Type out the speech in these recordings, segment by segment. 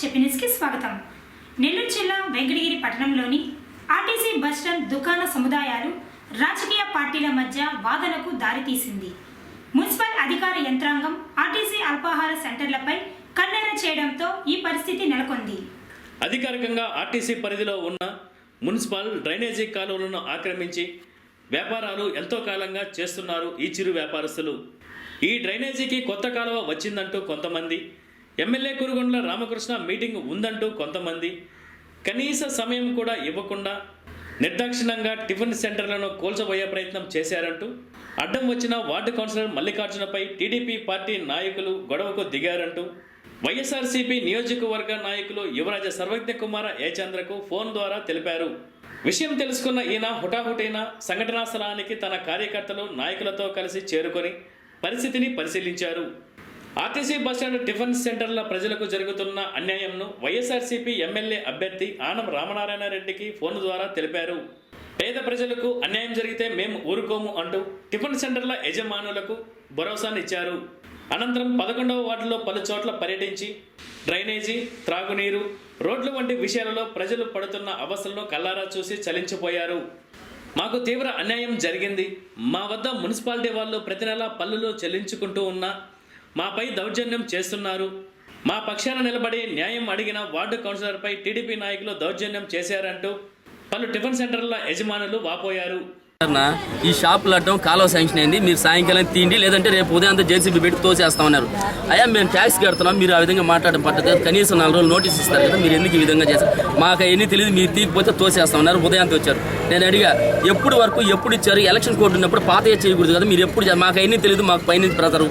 చెప్పినిస్కి స్వాగతం. నెల్లూరు జిల్లా వెంకటగిరి పట్టణంలోని ఆర్టీసీ బస్టాండ్ దుకాణ సముదాయాలు రాజకీయ పార్టీల మధ్య వాదనకు దారితీసింది. మున్సిపల్ అధికార యంత్రాంగం ఆర్టీసీ అల్పాహార సెంటర్లపై కన్నెర చేయడంతో ఈ పరిస్థితి నెలకొంది. అధికారికంగా ఆర్టీసీ పరిధిలో ఉన్న మున్సిపల్ డ్రైనేజీ కాలువలను ఆక్రమించి వ్యాపారాలు ఎంతో కాలంగా చేస్తున్నారు ఈ చిరు వ్యాపారస్తులు. ఈ డ్రైనేజీకి కొత్త కాలువ వచ్చిందంటూ కొంతమంది ఎమ్మెల్యే కురుగొండల రామకృష్ణ మీటింగ్ ఉందంటూ కొంతమంది. కనీస సమయం కూడా ఇవ్వకుండా నిర్దాక్షిణ్యంగా టిఫిన్ సెంటర్లను కూల్చబోయే ప్రయత్నం చేశారంటూ అడ్డం వచ్చిన వార్డు కౌన్సిలర్ మల్లికార్జునపై టీడీపీ పార్టీ నాయకులు గొడవకు దిగారంటూ వైఎస్ఆర్సీపీ నియోజకవర్గ నాయకులు యువరాజ సర్వజ్ఞ కుమార ఏచంద్రకు ఫోన్ ద్వారా తెలిపారు. విషయం తెలుసుకున్న ఈయన హుటాహుటైన సంఘటనా స్థలానికి తన కార్యకర్తలు నాయకులతో కలిసి చేరుకొని పరిస్థితిని పరిశీలించారు. ఆర్టీసీ బస్టాండ్ టిఫిన్ సెంటర్ల ప్రజలకు జరుగుతున్న అన్యాయంను వైఎస్ఆర్సీపీ ఎమ్మెల్యే అభ్యర్థి ఆనం రామనారాయణ రెడ్డికి ఫోన్ ద్వారా తెలిపారు. పేద ప్రజలకు అన్యాయం జరిగితే మేము ఊరుకోము అంటూ టిఫిన్ సెంటర్ల యజమానులకు భరోసానిచ్చారు. అనంతరం పదకొండవ వార్డులో పలు చోట్ల పర్యటించి డ్రైనేజీ త్రాగునీరు రోడ్లు వంటి విషయాలలో ప్రజలు పడుతున్న అవస్థలను కల్లారా చూసి చలించిపోయారు. మాకు తీవ్ర అన్యాయం జరిగింది. మా వద్ద మున్సిపాలిటీ వాళ్ళు ప్రతి నెలా పన్నులు చెల్లించుకుంటూ ఉన్నా మాపై దౌర్జన్యం చేస్తున్నారు. మా పక్షాన నిలబడి న్యాయం అడిగిన వార్డు కౌన్సిలర్పై టీడీపీ నాయకులు దౌర్జన్యం చేశారంటూ పలు టిఫిన్ సెంటర్ల యజమానులు వాపోయారు. ఈ షాపులు అడ్డం కాలువ శాంక్షన్ అయింది. మీరు సాయంకాలం తిండి లేదంటే రేపు ఉదయం అంతా జేసీబీ పెట్టి తోసేస్తామన్నారు అయ్యా మేము ట్యాక్స్ కడుతున్నాం. మీరు ఆ విధంగా మాట్లాడడం పట్టదు. కనీసం నాలుగు రోజులు నోటీస్ ఇస్తారు కదా మీరు ఎందుకు ఈ విధంగా చేస్తారు మాకు అవన్నీ తెలియదు. మీరు తీయకపోతే తోసేస్తామన్నారు ఉదయం వచ్చారు. నేను అడిగా ఎప్పుడు వరకు ఎప్పుడు ఇచ్చారు? ఎలక్షన్ కోర్టు ఉన్నప్పుడు పాత చేయకూడదు కదా మీరు ఎప్పుడు మాకు అవన్నీ తెలియదు. మాకు పైనుంచి బ్రదరు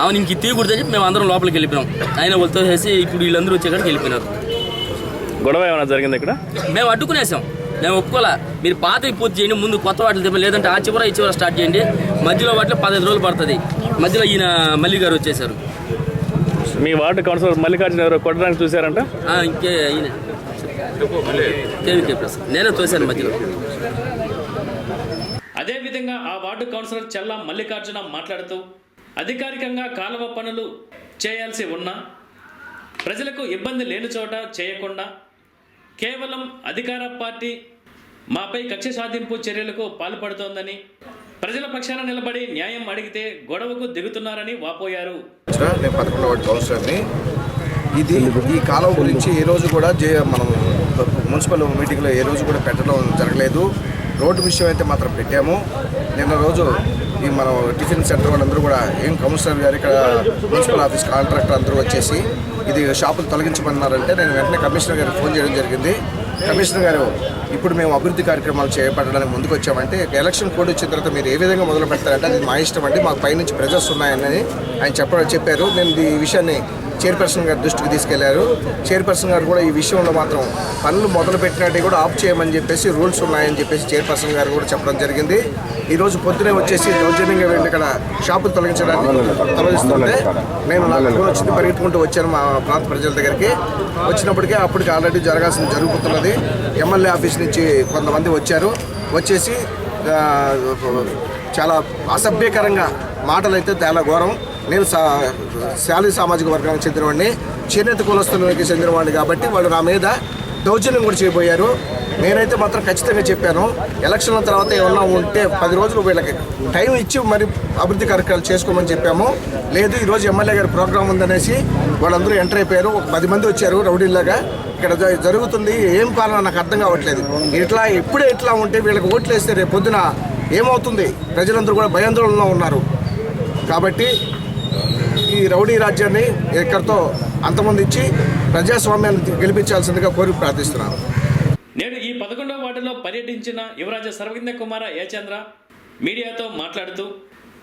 అవును ఇంక ఇది తీయకూడదు అని చెప్పి మేము అందరం లోపలికి వెళ్ళిపోయినాం. ఆయన వాళ్ళతో చేసి ఇప్పుడు వీళ్ళందరూ వచ్చేకాడికి వెళ్ళిపోయినారు. గొడవ ఏమైనా జరిగింది ఇక్కడ? మేము అడ్డుకునేసాం. మేము ఒప్పుకోలే. మీరు పాతవి పూర్తి చేయండి ముందు కొత్త వాటిని తెప్ప లేదంటే ఆ చివర ఈ చివర స్టార్ట్ చేయండి. మధ్యలో వాటిలో పదహైదు రోజులు పడుతుంది. మధ్యలో ఈయన మల్లి గారు వచ్చేసారు. మీ వార్డు కౌన్సిలర్ మల్లికార్జున ఎవరు కొట్టడానికి చూశారంట? ఆ, ఇంకే ఈయన. K V K Prasad. నేనే తోసాను మధ్యలో. అదేవిధంగా ఆ వార్డు కౌన్సిలర్ చల్లా మల్లికార్జున మాట్లాడుతూ అధికారికంగా కాలువ పనులు చేయాల్సి ఉన్నా ప్రజలకు ఇబ్బంది లేని చోట చేయకుండా కేవలం అధికార పార్టీ మాపై కక్ష సాధింపు చర్యలకు పాల్పడుతోందని ప్రజల పక్షాన నిలబడి న్యాయం అడిగితే గొడవకు దిగుతున్నారని వాపోయారు. నేను ఇది ఈ కాలం గురించి ఏ రోజు కూడా జే మనం మున్సిపల్ మీటింగ్లో ఏ రోజు కూడా పెట్టడం జరగలేదు. రోడ్డు విషయం అయితే మాత్రం పెట్టాము. నిన్న రోజు ఈ మనం టిఫిన్ సెంటర్ వాళ్ళందరూ కూడా ఏం కౌన్సిలర్ గారు ఇక్కడ మున్సిపల్ ఆఫీస్ కాంట్రాక్టర్ అందరూ వచ్చేసి ఇది షాపులు తొలగించమన్నారంటే నేను వెంటనే కమిషనర్ గారికి ఫోన్ చేయడం జరిగింది. కమిషనర్ గారు ఇప్పుడు మేము అభివృద్ధి కార్యక్రమాలు చేపట్టడానికి ముందుకు వచ్చామంటే ఎలక్షన్ కోడ్ వచ్చిన తర్వాత మీరు ఏ విధంగా మొదలు పెడతారంటే అది మా ఇష్టం అండి మాకు పైనుంచి ప్రెజర్స్ ఉన్నాయని ఆయన చెప్పడం చెప్పారు. నేను ఈ విషయాన్ని చైర్పర్సన్ గారి దృష్టికి తీసుకెళ్ళారు. చైర్పర్సన్ గారు కూడా ఈ విషయంలో మాత్రం పనులు మొదలు పెట్టినట్టు కూడా ఆఫ్ చేయమని చెప్పేసి రూల్స్ ఉన్నాయని చెప్పేసి చైర్పర్సన్ గారు కూడా చెప్పడం జరిగింది. ఈ రోజు పొద్దునే వచ్చేసి దౌర్జన్యంగా వెళ్ళి ఇక్కడ షాపులు తొలగించడానికి తొలగిస్తుంటే నేను నాకు ఫోన్ వచ్చింది పరిగెత్తుకుంటూ వచ్చాను మా ప్రాంత ప్రజల దగ్గరికి. వచ్చినప్పటికే అప్పటికి ఆల్రెడీ జరగాల్సింది జరుగుతున్నది. ఎమ్మెల్యే ఆఫీస్ నుంచి కొంతమంది వచ్చారు. వచ్చేసి చాలా అసభ్యకరంగా మాటలు అయితే చాలా ఘోరం. నేను సా శాలీ సామాజిక వర్గానికి చెందినవాడిని. చేనేత కులస్తులకి చెందినవాడిని కాబట్టి వాళ్ళు నా మీద దౌర్జన్యం కూడా చేయబోయారు. నేనైతే మాత్రం ఖచ్చితంగా చెప్పాను ఎలక్షన్ల తర్వాత ఏమన్నా ఉంటే పది రోజులు వీళ్ళకి టైం ఇచ్చి మరి అభివృద్ధి కార్యక్రమాలు చేసుకోమని చెప్పాము. లేదు ఈరోజు ఎమ్మెల్యే గారి ప్రోగ్రాం ఉందనేసి వాళ్ళందరూ ఎంటర్ అయిపోయారు. ఒక పది మంది వచ్చారు రౌడీలాగా ఇక్కడ జరుగుతుంది ఏం పాలన నాకు అర్థం కావట్లేదు. ఇట్లా ఎప్పుడే ఇట్లా ఉంటే వీళ్ళకి ఓట్లు వేస్తే రేపు పొద్దున ఏమవుతుంది? ప్రజలందరూ కూడా భయాందోళనలో ఉన్నారు. కాబట్టి ఈ రౌడీ రాజ్యాన్ని ఎక్కడితో అంతమందించి ప్రజాస్వామ్యాన్ని గెలిపించాల్సిందిగా కోరి ప్రార్థిస్తున్నాను. నేను ఈ పదకొండవ వార్డులో పర్యటించిన యువరాజ సర్వజ్ఞ కుమార ఏచంద్ర మీడియాతో మాట్లాడుతూ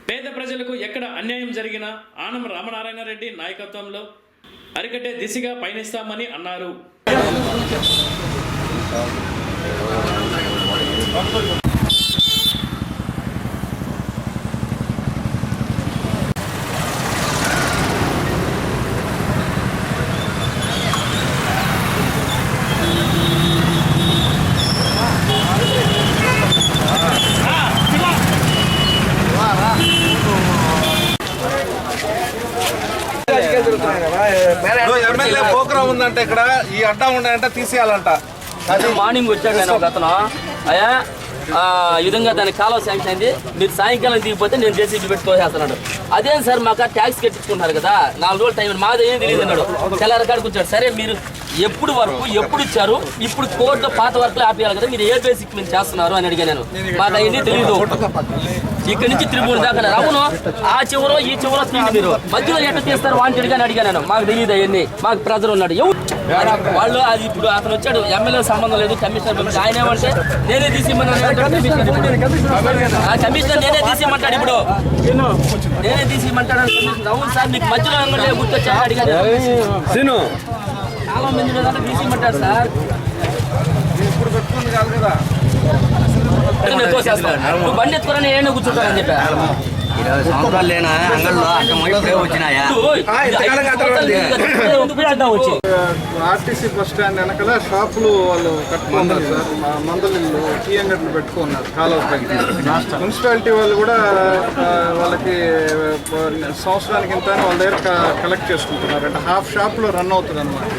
పేద ప్రజలకు ఎక్కడ అన్యాయం జరిగినా ఆనం రామనారాయణ రెడ్డి నాయకత్వంలో అరికట్టే దిశగా పయనిస్తామని అన్నారు ఎమ్మెల్యే ఉందంటే ఇక్కడ. ఈ అడ్డా ఉన్నాయంటే తీసేయాలంట. అది మార్నింగ్ వచ్చాడు నేను ఒక అతను అయ్యా ఆ, ఈ విధంగా దాని కాలువ శాంక్షన్ అయింది. మీరు సాయంకాలం దిగిపోతే నేను జేసీబీ పెట్టి తోసేస్తున్నాడు. అదేం సార్ మాకు ట్యాక్స్ కట్టించుకుంటున్నారు కదా? నాలుగు రోజులు టైం మాదేం తెలియదు అన్నాడు. తెల్లారి కాడికి వచ్చాడు. సరే మీరు ఎప్పుడు వరకు ఎప్పుడు ఇచ్చారు? ఇప్పుడు కోర్టు పాత వర్క్లు ఆపేయాలి కదా మీరు ఏ బేసిక్ మీద చేస్తున్నారు అని అడిగాను నేను. మాకు అవన్నీ తెలియదు ఇక్కడి నుంచి త్రిపుర దాకా అవును ఆ చివరో ఈ చివరో తీయండి మీరు. మధ్యలో ఎట్ట తీస్తారు వాంటెడ్ గాని అడిగాను నేను. మాకు తెలియదు అవన్నీ. మాకు ప్రజలు ఉన్నాడు. వాళ్ళు అది ఇప్పుడు అతను వచ్చాడు. ఎమ్మెల్యే సంబంధం లేదు కమిషనర్ ఆయన ఏమంటే నేనే తీసిమ్మన్నాను అంటాడు కమిషనర్. ఆ కమిషనర్ నేనే తీసిమ్మంటాడు ఇప్పుడు. నేనే కమిషనర్. అవును సార్ మీకు మధ్యలో ఎమ్మెల్యే గుర్తొచ్చా అడిగాను చాలా మంది మీద తీసిమ్మంటాడు సార్ ఇప్పుడు పెట్టుకుంది కాదు కదా నేను తోసేస్తాను. నువ్వు బండి ఎత్తుకుని నేను కూర్చుంటానని చెప్పా. ఇరవై సంవత్సరాలు లేనా? అంగల్లో అక్కడ ఇప్పుడే వచ్చినాయా? వచ్చి. ఆర్టీసీ బస్ స్టాండ్ వెనకాల షాపులు వాళ్ళు కట్టుకున్నారు సార్. మా మందలిల్లు టీ అంగట్లు పెట్టుకున్నారు కాలువ మున్సిపాలిటీ వాళ్ళు కూడా వాళ్ళకి సంవత్సరానికి ఇంత వాళ్ళ దగ్గర కలెక్ట్ చేసుకుంటున్నారు అంటే హాఫ్ షాప్లో రన్ అవుతుంది అనమాట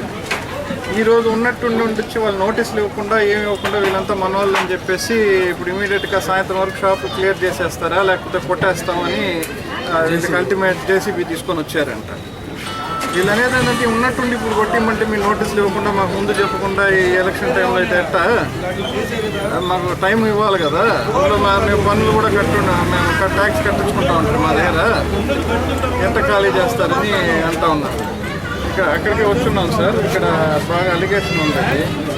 ఈ రోజు ఉన్నట్టుండి ఉండొచ్చి వాళ్ళు నోటీసులు ఇవ్వకుండా ఏమి ఇవ్వకుండా వీళ్ళంతా మన వాళ్ళు అని చెప్పేసి ఇప్పుడు ఇమీడియట్గా సాయంత్రం వరకు షాప్ క్లియర్ చేసేస్తారా లేకపోతే కొట్టేస్తామని వీళ్ళకి అల్టిమేట్ జేసీబీ తీసుకొని వచ్చారంట. వీళ్ళు అనేది ఏంటంటే ఉన్నట్టుండి ఇప్పుడు కొట్టిమంటే మీ నోటీసులు ఇవ్వకుండా మాకు ముందు చెప్పకుండా ఈ ఎలక్షన్ టైంలో అయితే ఎట్ట? మాకు టైం ఇవ్వాలి కదా అందులో మా మేము పనులు కూడా కట్టు మేము ట్యాక్స్ కట్టించుకుంటా ఉంటాం మా దగ్గర. ఎంత ఖాళీ చేస్తారని అంటా ఉన్నారు. ఇక్కడ అక్కడికి వచ్చున్నాం సార్. ఇక్కడ బాగా అలిగేషన్ ఉంది.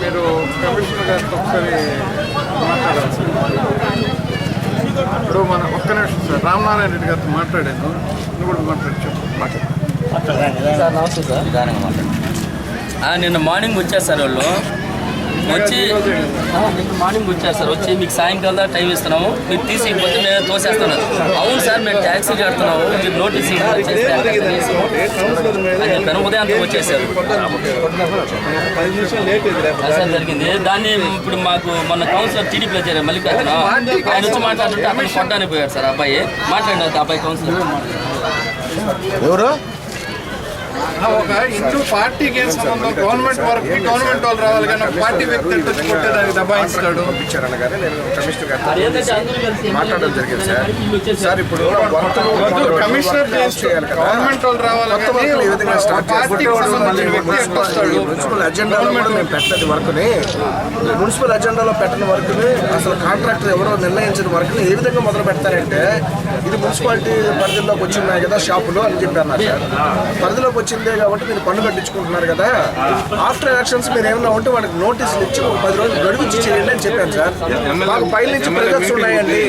మీరు కమిషనర్ గారితో ఒకసారి మాట్లాడాలి సార్. ఇప్పుడు మన ఒక్క నిమిషం సార్. రామనారాయణ రెడ్డి గారితో మాట్లాడాను. నువ్వు కూడా మాట్లాడచ్చు మాట్లాడు. సార్ నమస్తే సార్. ఆ, నిన్న మార్నింగ్ వచ్చారు సార్ వాళ్ళు. వచ్చి నిన్న మార్నింగ్ వచ్చారు సార్ వచ్చి మీకు సాయంకాలం దాకా టైం ఇస్తున్నాము. మీరు తీసిపోతే మేము తోసేస్తున్నాం. అవును సార్ మేము ట్యాక్సీ కడుతున్నాము. మీరు నోటీస్ చెప్పాను ఉదయం వచ్చేసారు. సార్ జరిగింది. దాన్ని ఇప్పుడు మాకు మొన్న కౌన్సిలర్ టీడీపీ వచ్చారు మల్లికార్జున. ఆయన వచ్చి మాట్లాడుతుంటే అతను కొట్టడానికి పోయాడు సార్ అబ్బాయి. మాట్లాడిన అబ్బాయి కౌన్సిలర్. ఎవరు? ఒక ఇంటూ పార్టీకి ఏం సంబంధం గవర్నమెంట్ వర్క్ గవర్నమెంట్ వాళ్ళు రావాలి కానీ పార్టీ వ్యక్తి వచ్చి దబాయిస్తాడు నేను కమిషనర్ గారితో మాట్లాడడం జరిగింది సార్. సార్ ఇప్పుడు కమిషనర్ గవర్నమెంట్ వాళ్ళు రావాలి ఏ విధంగా స్టార్ట్ మున్సిపల్ అజెండాలో కూడా మేము పెట్టని వర్క్ని మున్సిపల్ అజెండాలో పెట్టని వర్క్ని అసలు కాంట్రాక్టర్ ఎవరో నిర్ణయించిన వర్క్ని ఏ విధంగా మొదలు పెడతారంటే ఇది మున్సిపాలిటీ పరిధిలోకి వచ్చిన్నాయి కదా షాపులు అని చెప్పారు సార్. పరిధిలోకి వచ్చిందే కాబట్టి మీరు పన్ను కట్టించుకుంటున్నారు కదా. ఆఫ్టర్ ఎలక్షన్స్ మీరు ఏమైనా ఉంటే వాళ్ళకి నోటీసులు ఇచ్చి ఒక పది రోజులు గడువించి చేయండి అని చెప్పాను సార్. మాకు పై నుంచి ప్రెజర్స్ ఉన్నాయండి.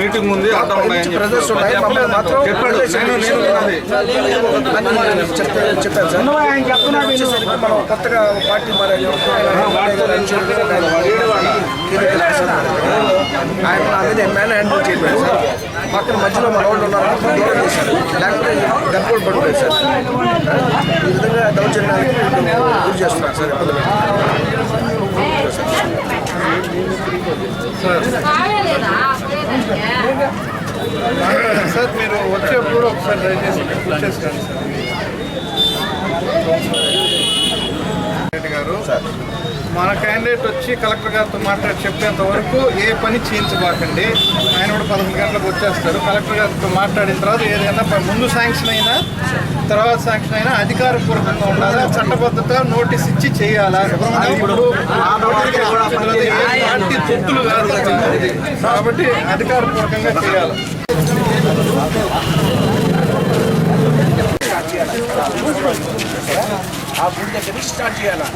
మీటింగ్ ఉంది అడ్డా పై ఉన్నాయని నుంచి ప్రెజర్స్ ఉన్నాయి. మమ్మల్ని మాత్రం చెప్పాను సార్. వచ్చేసరికి మనం కొత్తగా పార్టీ మరి ఆయన మీద ఎమ్మెల్యే హ్యాండిల్ చేయలేదు సార్. పక్కన మధ్యలో మన వాళ్ళు ఉన్నారు. దూరం చేశారు లేకపోతే గర్భోడు పడిపోయింది సార్. ఈ విధంగా దౌర్జన్యానికి వీళ్ళు గురి చేస్తున్నారు సార్ ఇబ్బంది సార్ మీరు వచ్చేప్పుడు ఒకసారి దయచేసి వచ్చేసుకోండి సార్. గారు మన క్యాండిడేట్ వచ్చి కలెక్టర్ గారితో మాట్లాడి చెప్పేంత వరకు ఏ పని చేయించబాకండి. ఆయన కూడా పదకొండు గంటలకు వచ్చేస్తారు. కలెక్టర్ గారితో మాట్లాడిన తర్వాత ఏదైనా ప- ముందు శాంక్షన్ అయినా తర్వాత శాంక్షన్ అయినా అధికారపూర్వకంగా ఉండాలి. చట్టబద్ధత నోటీస్ ఇచ్చి చేయాలా? తొత్తులు కాదు. కాబట్టి అధికారపూర్వకంగా చేయాలి. ఆ గుడి దగ్గర స్టార్ట్ చేయాలా?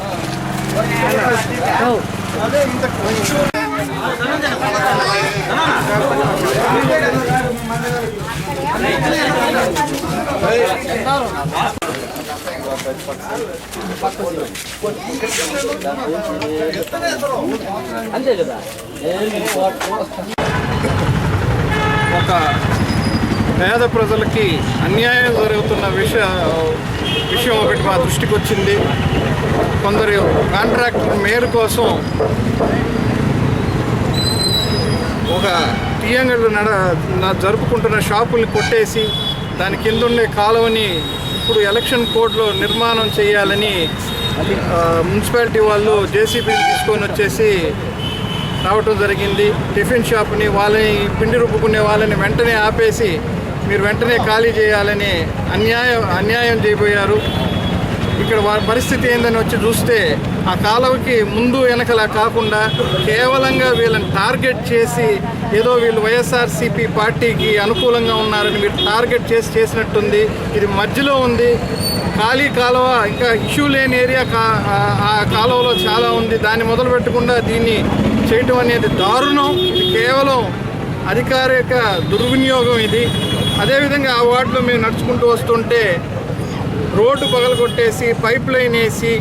అంతే కదా ఒక పేద ప్రజలకి అన్యాయం జరుగుతున్న విషయ విషయం ఒకటి మా దృష్టికి వచ్చింది కొందరు కాంట్రాక్టర్ మేలు కోసం ఒక టీఎంగళ్ళు నడ నా- జరుపుకుంటున్న షాపుల్ని కొట్టేసి దాని కింద ఉండే కాలువని ఇప్పుడు ఎలక్షన్ కోడ్లో నిర్మాణం చేయాలని మున్సిపాలిటీ వాళ్ళు జేసీబీని తీసుకొని వచ్చేసి రావటం జరిగింది. టిఫిన్ షాప్ని వాళ్ళని పిండి రుబ్బుకునే వాళ్ళని వెంటనే ఆపేసి మీరు వెంటనే ఖాళీ చేయాలని అన్యాయం అన్యాయం చేయబోయారు. ఇక్కడ వారి పరిస్థితి ఏందని వచ్చి చూస్తే ఆ కాలువకి ముందు వెనకలా కాకుండా కేవలంగా వీళ్ళని టార్గెట్ చేసి ఏదో వీళ్ళు వైఎస్ఆర్సీపీ పార్టీకి అనుకూలంగా ఉన్నారని వీళ్ళు టార్గెట్ చేసి చేసినట్టుంది. ఇది మధ్యలో ఉంది. ఖాళీ కాలువ ఇంకా ఇష్యూ లేని ఏరియా కా ఆ- ఆ కాలువలో చాలా ఉంది. దాన్ని మొదలు పెట్టకుండా దీన్ని చేయటం అనేది దారుణం. ఇది కేవలం అధికారిక దుర్వినియోగం ఇది. అదేవిధంగా ఆ వార్డులో మేము నడుచుకుంటూ వస్తుంటే రోడ్డు పగలగొట్టేసి పైప్ లైన్ వేసి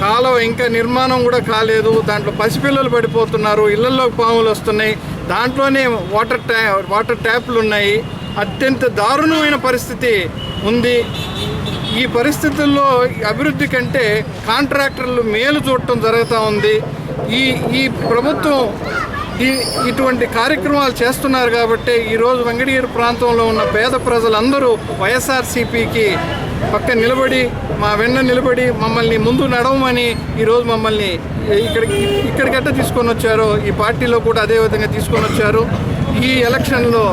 కాలువ ఇంకా నిర్మాణం కూడా కాలేదు. దాంట్లో పసిపిల్లలు పడిపోతున్నారు. ఇళ్ళలో పాములు వస్తున్నాయి. దాంట్లోనే వాటర్ ట్యా వాటర్ ట్యాప్లు ఉన్నాయి. అత్యంత దారుణమైన పరిస్థితి ఉంది. ఈ పరిస్థితుల్లో అభివృద్ధి కంటే కాంట్రాక్టర్లు మేలు చూడటం జరుగుతూ ఉంది. ఈ ఈ ప్రభుత్వం ఈ ఇటువంటి కార్యక్రమాలు చేస్తున్నారు కాబట్టి ఈరోజు వెంకటగిరి ప్రాంతంలో ఉన్న పేద ప్రజలందరూ వైఎస్ఆర్సీపీకి పక్క నిలబడి మా వెన్న నిలబడి మమ్మల్ని ముందు నడవమని ఈరోజు మమ్మల్ని ఇక్కడికి ఇక్కడికట్ట తీసుకొని వచ్చారు ఈ పార్టీలో కూడా అదే విధంగా తీసుకొని వచ్చారు. ఈ ఎలక్షన్లో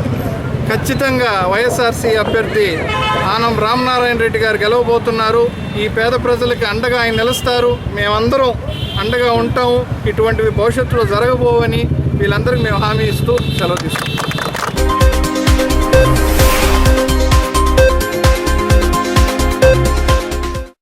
ఖచ్చితంగా వైఎస్ఆర్సీ అభ్యర్థి ఆనం రామనారాయణ రెడ్డి గారు గెలవబోతున్నారు. ఈ పేద ప్రజలకి అండగా ఆయన నిలుస్తారు. మేమందరం అండగా ఉంటాము. ఇటువంటివి భవిష్యత్తులో జరగబోవని వీళ్ళందరికీ మేము హామీ ఇస్తూ సెలవు తీసుకుంటాం